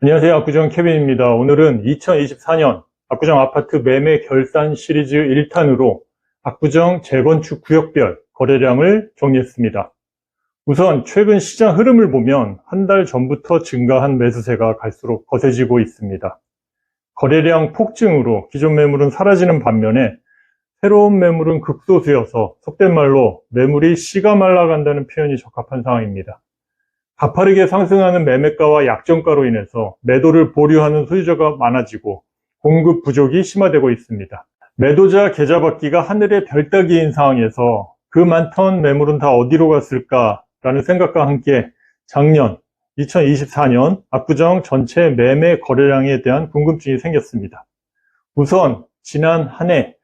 안녕하세요. 압구정 케빈입니다. 오늘은 2024년 압구정 아파트 매매 결산 시리즈 1탄으로 압구정 재건축 구역별 거래량을 정리했습니다. 우선 최근 시장 흐름을 보면 한 달 전부터 증가한 매수세가 갈수록 거세지고 있습니다. 거래량 폭증으로 기존 매물은 사라지는 반면에 새로운 매물은 극소수여서 속된 말로 매물이 씨가 말라간다는 표현이 적합한 상황입니다. 가파르게 상승하는 매매가와 약정가로 인해서 매도를 보류하는 소유자가 많아지고 공급 부족이 심화되고 있습니다. 매도자 계좌 받기가 하늘의 별 따기인 상황에서 그 많던 매물은 다 어디로 갔을까라는 생각과 함께 작년 2024년 압구정 전체 매매 거래량에 대한 궁금증이 생겼습니다. 우선 지난 한 해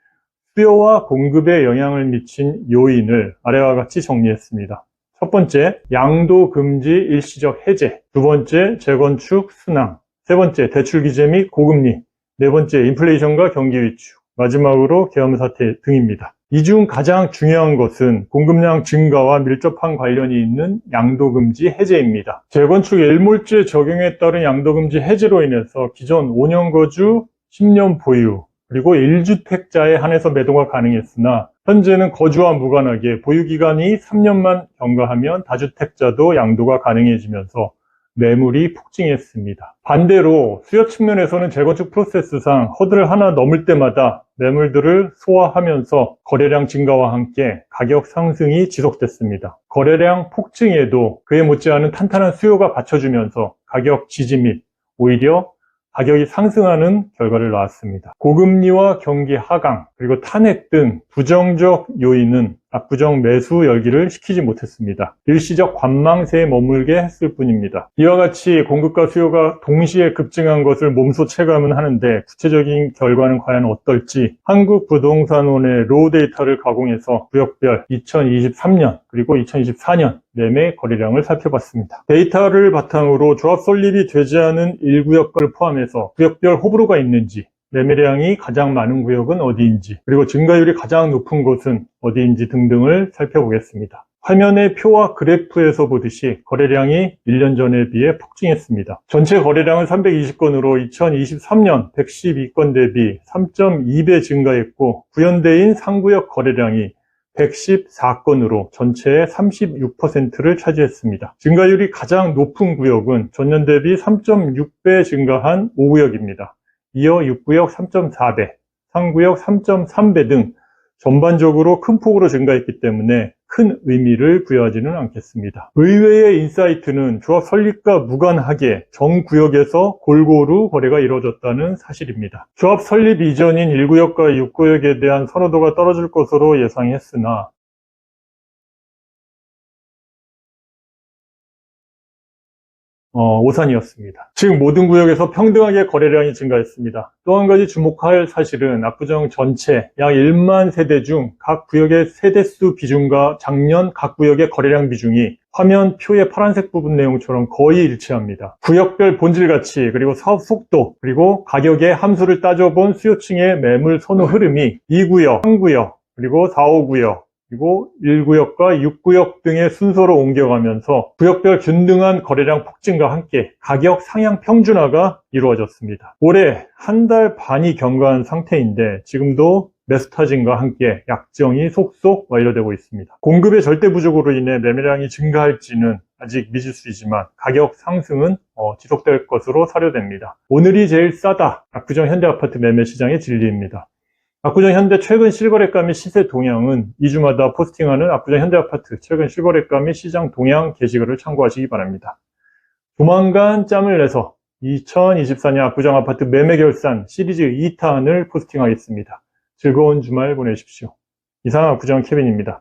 수요와 공급에 영향을 미친 요인을 아래와 같이 정리했습니다. 첫 번째, 양도 금지 일시적 해제. 두 번째, 재건축 순항. 세 번째, 대출 규제 및 고금리. 네 번째, 인플레이션과 경기 위축. 마지막으로 계엄 사태 등입니다. 이 중 가장 중요한 것은 공급량 증가와 밀접한 관련이 있는 양도금지 해제입니다. 재건축 일몰제 적용에 따른 양도금지 해제로 인해서 기존 5년 거주, 10년 보유, 그리고 1주택자에 한해서 매도가 가능했으나 현재는 거주와 무관하게 보유기간이 3년만 경과하면 다주택자도 양도가 가능해지면서 매물이 폭증했습니다. 반대로 수요 측면에서는 재건축 프로세스상 허들을 하나 넘을 때마다 매물들을 소화하면서 거래량 증가와 함께 가격 상승이 지속됐습니다. 거래량 폭증에도 그에 못지않은 탄탄한 수요가 받쳐주면서 가격 지지 및 오히려 가격이 상승하는 결과를 낳았습니다. 고금리와 경기 하강, 그리고 탄핵 등 부정적 요인은 압구정 매수 열기를 시키지 못했습니다. 일시적 관망세에 머물게 했을 뿐입니다. 이와 같이 공급과 수요가 동시에 급증한 것을 몸소 체감은 하는데 구체적인 결과는 과연 어떨지 한국부동산원의 로우 데이터를 가공해서 구역별 2023년 그리고 2024년 매매 거래량을 살펴봤습니다. 데이터를 바탕으로 조합 설립이 되지 않은 1구역을 포함해서 구역별 호불호가 있는지 매매량이 가장 많은 구역은 어디인지, 그리고 증가율이 가장 높은 곳은 어디인지 등등을 살펴보겠습니다. 화면의 표와 그래프에서 보듯이 거래량이 1년 전에 비해 폭증했습니다. 전체 거래량은 320건으로 2023년 112건 대비 3.2배 증가했고 구현대인 상구역 거래량이 114건으로 전체의 36%를 차지했습니다. 증가율이 가장 높은 구역은 전년 대비 3.6배 증가한 5구역입니다. 이어 6구역 3.4배, 상구역 3.3배 등 전반적으로 큰 폭으로 증가했기 때문에 큰 의미를 부여하지는 않겠습니다. 의외의 인사이트는 조합 설립과 무관하게 전 구역에서 골고루 거래가 이루어졌다는 사실입니다. 조합 설립 이전인 1구역과 6구역에 대한 선호도가 떨어질 것으로 예상했으나 어, 오산이었습니다. 즉 모든 구역에서 평등하게 거래량이 증가했습니다. 또 한 가지 주목할 사실은 압구정 전체 약 1만 세대 중 각 구역의 세대수 비중과 작년 각 구역의 거래량 비중이 화면 표의 파란색 부분 내용처럼 거의 일치합니다. 구역별 본질 가치, 그리고 사업 속도, 그리고 가격의 함수를 따져본 수요층의 매물 선호 흐름이 2구역, 3구역, 그리고 4, 5구역, 그리고 1구역과 6구역 등의 순서로 옮겨가면서 구역별 균등한 거래량 폭증과 함께 가격 상향 평준화가 이루어졌습니다. 올해 한 달 반이 경과한 상태인데 지금도 메스타진과 함께 약정이 속속 완료되고 있습니다. 공급의 절대 부족으로 인해 매매량이 증가할지는 아직 미지수이지만 가격 상승은 어, 지속될 것으로 사료됩니다. 오늘이 제일 싸다. 압구정 현대아파트 매매 시장의 진리입니다. 압구정 현대 최근 실거래가 및 시세 동향은 2주마다 포스팅하는 압구정 현대아파트 최근 실거래가 및 시장 동향 게시글을 참고하시기 바랍니다. 조만간 짬을 내서 2024년 압구정 아파트 매매 결산 시리즈 2탄을 포스팅하겠습니다. 즐거운 주말 보내십시오. 이상 압구정 케빈입니다.